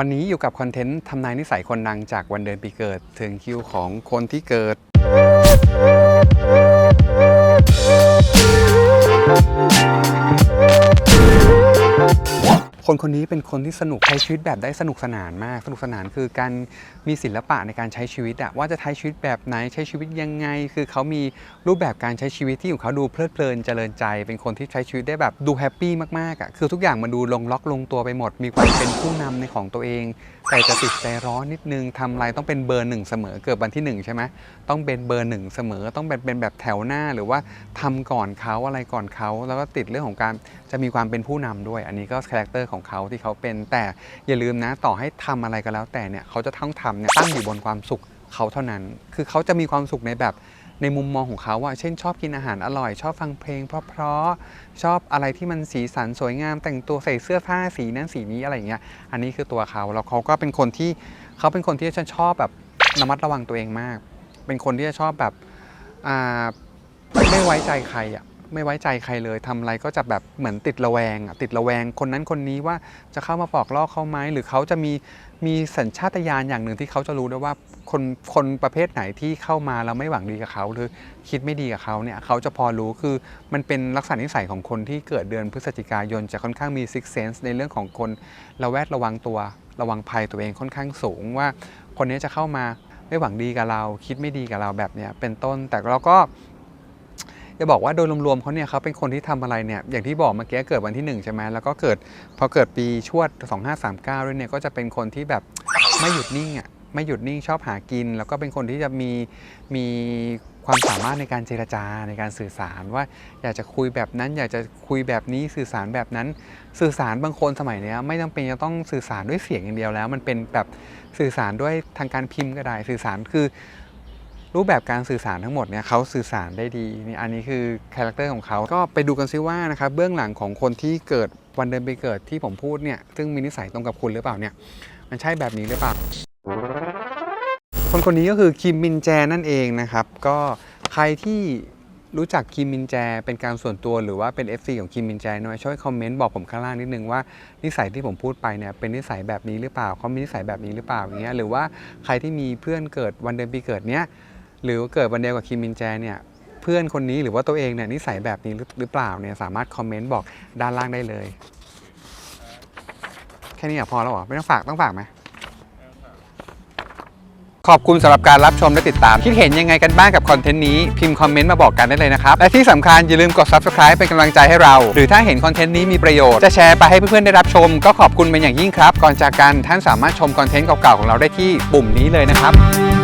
วันนี้อยู่กับคอนเทนต์ทำนายนิสัยคนดังจากวันเดือนปีเกิด ถึงคิวของคนที่เกิด คนคนนี้เป็นคนที่สนุกใช้ชีวิตแบบได้สนุกสนานมาก สนุกสนานคือการมีศิลปะในการใช้ชีวิตอะว่าจะใช้ชีวิตแบบไหนใช้ชีวิตยังไง คือเขามีรูปแบบการใช้ชีวิตที่ของเขาดูเพลิดเพลินเจริญใจ เป็นคนที่ใช้ชีวิตได้แบบดูแฮปปี้มากๆอะคือทุกอย่างมันดูลงล็อกลงตัวไปหมด มีความเป็นผู้นำในของตัวเองแต่จะติดใจร้อนนิดนึงทำอะไรต้องเป็นเบอร์หนึ่งเสมอเกิดวันที่หนึ่งใช่ไหมต้องเป็นเบอร์หนึ่งเสมอต้องเป็นเป็นแบบแถวหน้าหรือว่าทำก่อนเขาอะไรก่อนเขาแล้วก็ติดเรื่องของการจะมีความเป็นผู้นำด้วย อันนี้ก็คาแรคเตอร์ของเขาที่เขาเป็น แต่อย่าลืมนะต่อให้ทำอะไรก็แล้วแต่เนี่ยเขาจะต้องทำเนี่ยตั้งอยู่บนความสุขเขาเท่านั้น คือเขาจะมีความสุขในแบบในมุมมองของเขาว่า เช่นชอบกินอาหารอร่อย ชอบฟังเพลง เพราะๆ ชอบอะไรที่มันสีสันสวยงาม แต่งตัวใส่เสื้อผ้าสีนั้นสีนี้อะไรอย่างเงี้ย อันนี้คือตัวเขา แล้วเขาก็เป็นคนที่เขาเป็นคนที่ฉันชอบแบบระมัดระวังตัวเองมาก เป็นคนที่จะชอบแบบไม่ไว้ใจใครอะ ไม่ไว้ใจใครเลยทำอะไรก็จะแบบเหมือนติดระแวงอะติดระแวงคนนั้นคนนี้ว่าจะเข้ามาปลอกลอกเขาไหมหรือเขาจะมีมีสัญชาตญาณอย่างหนึ่งที่เขาจะรู้ได้ว่าคนคนประเภทไหนที่เข้ามาแล้วไม่หวังดีกับเขาหรือคิดไม่ดีกับเขาเนี่ยเขาจะพอรู้คือมันเป็นลักษณะนิสัยของคนที่เกิดเดือนพฤศจิกายนจะค่อนข้างมี six sense ในเรื่องของคนระแวดระวังตัวระวังภัยตัวเองค่อนข้างสูงว่า คนนี้จะเข้ามาไม่หวังดีกับเรา คิดไม่ดีกับเราแบบเนี้ยเป็นต้นแต่เราก็ จะบอกว่าโดยรวมๆเขาเนี่ยเขาเป็นคนที่ทำอะไรเนี่ยอย่างที่บอกเมื่อกี้เกิดวันที่ 1 ใช่ไหมแล้วก็เกิดพอเกิดปีชวด 2539 ด้วยเนี่ยก็จะเป็นคนที่แบบไม่หยุดนิ่งอะไม่หยุดนิ่งชอบหากิน แล้วก็เป็นคนที่จะมีมีความสามารถในการเจรจาในการสื่อสารว่าอยากจะคุยแบบนั้น อยากจะคุยแบบนี้สื่อสารแบบนั้น สื่อสารบางคนสมัยนี้ไม่จำเป็นจะต้องสื่อสารด้วยเสียงอย่างเดียวแล้ว มันเป็นแบบสื่อสารด้วยทางการพิมพ์ก็ได้ สื่อสารคือ รูปแบบการสื่อสารทั้งหมดเนี่ยเขาสื่อสารได้ดีนี่อันนี้คือคาแรคเตอร์ของเขาก็ไปดูกันซิว่านะครับเบื้องหลังของคนที่เกิดวันเดือนปีเกิดที่ผมพูดเนี่ยซึ่งมีนิสัยตรงกับคุณหรือเปล่าเนี่ยมันใช่แบบนี้หรือเปล่า คนคนนี้ก็คือคิมมินแจนั่นเองนะครับก็ใครที่รู้จักคิมมินแจเป็นการส่วนตัวหรือว่าเป็น FC ของคิมมินแจน้อยช่วยคอมเมนต์บอกผมข้างล่างนิดนึงว่านิสัยที่ผมพูดไปเนี่ยเป็นนิสัยแบบนี้หรือเปล่าเขามีนิสัยแบบนี้หรือเปล่าอย่างเงี้ยหรือว่าใครที่มีเพื่อนเกิดวันเดือนปีเกิดเนี้ย หรือเกิดวันเดียวกับคิมมินแจเนี่ยเพื่อนคนนี้หรือว่าตัวเองเนี่ยนิสัยแบบนี้หรือเปล่าเนี่ยสามารถคอมเมนต์บอกด้านล่างได้เลย แค่นี้อพอแล้วเหรอไม่ต้องฝากต้องฝากไหมขอบคุณสำหรับการรับชมและติดตาม คิดเห็นยังไงกันบ้างกับคอนเทนต์นี้พิมพ์คอมเมนต์มาบอกกันได้เลยนะครับ และที่สำคัญอย่าลืมกด subscribe เป็นกำลังใจให้เรา หรือถ้าเห็นคอนเทนต์นี้มีประโยชน์ จะแชร์ไปให้เพื่อนๆได้รับชม ก็ขอบคุณเป็นอย่างยิ่งครับ ก่อนจากกันท่านสามารถชมคอนเทนต์เก่าๆของเราได้ที่ปุ่มนี้เลยนะครับ